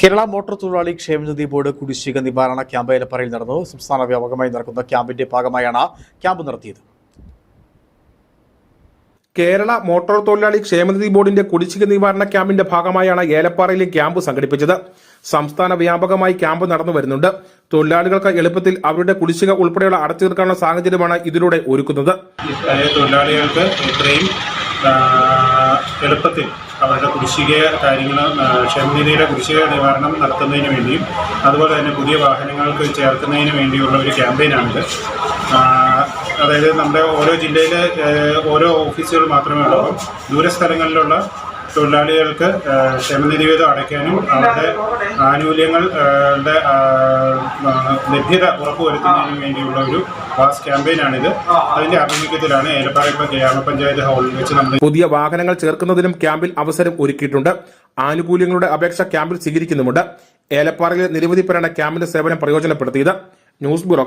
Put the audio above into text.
Kerala motor തൊഴിലാളി ക്ഷേമനിധി board കുടിശ്ശിക നിവാരണ ക്യാമ്പ് ഏലപ്പറയിൽ നടന്നു. സംസ്ഥാന വ്യാപകമായി നടക്കുന്ന ക്യാമ്പിന്റെ ഭാഗമായാണ് ക്യാമ്പ് നടത്തിയത്. കേരള മോട്ടോർ തൊഴിലാളി ക്ഷേമനിധി ബോർഡിന്റെ കുടിശ്ശിക നിവാരണ ക്യാമ്പിന്റെ ഭാഗമായാണ് ഏലപ്പാറയിലെ ക്യാമ്പ് സംഘടിപ്പിച്ചത്. സംസ്ഥാന വ്യാപകമായി ക്യാമ്പ് നടന്നു വരുന്നുണ്ട്. തൊഴിലാളികൾക്ക് എളുപ്പത്തിൽ അവരുടെ കുടിശ്ശിക ഉൾപ്പെടെയുള്ള അടച്ചു തീർക്കാനുള്ള സാഹചര്യമാണ് ഇതിലൂടെ ഒരുക്കുന്നത്. തൊഴിലാളികൾക്ക് എളുപ്പത്തിൽ അവരുടെ കുടിശ്ശിക കാര്യങ്ങൾ ക്ഷേമനിധിയുടെ കുടിശ്ശിക നിവാരണം നടത്തുന്നതിന് വേണ്ടിയും അതുപോലെ തന്നെ പുതിയ വാഹനങ്ങൾക്ക് ചേർക്കുന്നതിന് വേണ്ടിയുള്ള ഒരു ക്യാമ്പയിനാണിത്. അതായത് നമ്മുടെ ഓരോ ജില്ലയിലെ ഓരോ ഓഫീസുകൾ മാത്രമേ ഉള്ളൂ. ദൂരസ്ഥലങ്ങളിലുള്ള തൊഴിലാളികൾക്ക് ക്ഷമനിരീവിതം അടയ്ക്കാനും അവരുടെ ആനുകൂല്യങ്ങൾ ആ, ടെ, ആ, ആ, ലഭ്യത ഉറപ്പുവരുത്തുന്നതിനും വേണ്ടിയുള്ള ഒരു വാസ് ക്യാമ്പയിനാണിത്. അതിന്റെ ആഭിമുഖ്യത്തിലാണ് ഏലപ്പാറ ഇപ്പം ഗ്രാമപഞ്ചായത്ത് ഹാളിൽ വെച്ച് നമ്മൾ പുതിയ വാഹനങ്ങൾ ചേർക്കുന്നതിനും ക്യാമ്പിൽ അവസരം ഒരുക്കിയിട്ടുണ്ട്. ആനുകൂല്യങ്ങളുടെ അപേക്ഷ ക്യാമ്പിൽ സ്വീകരിക്കുന്നുമുണ്ട്. ഏലപ്പാറയിലെ നിരവധി പേരാണ് ക്യാമ്പിന്റെ സേവനം പ്രയോജനപ്പെടുത്തിയത് ന്യൂസ് ബ്യൂറോ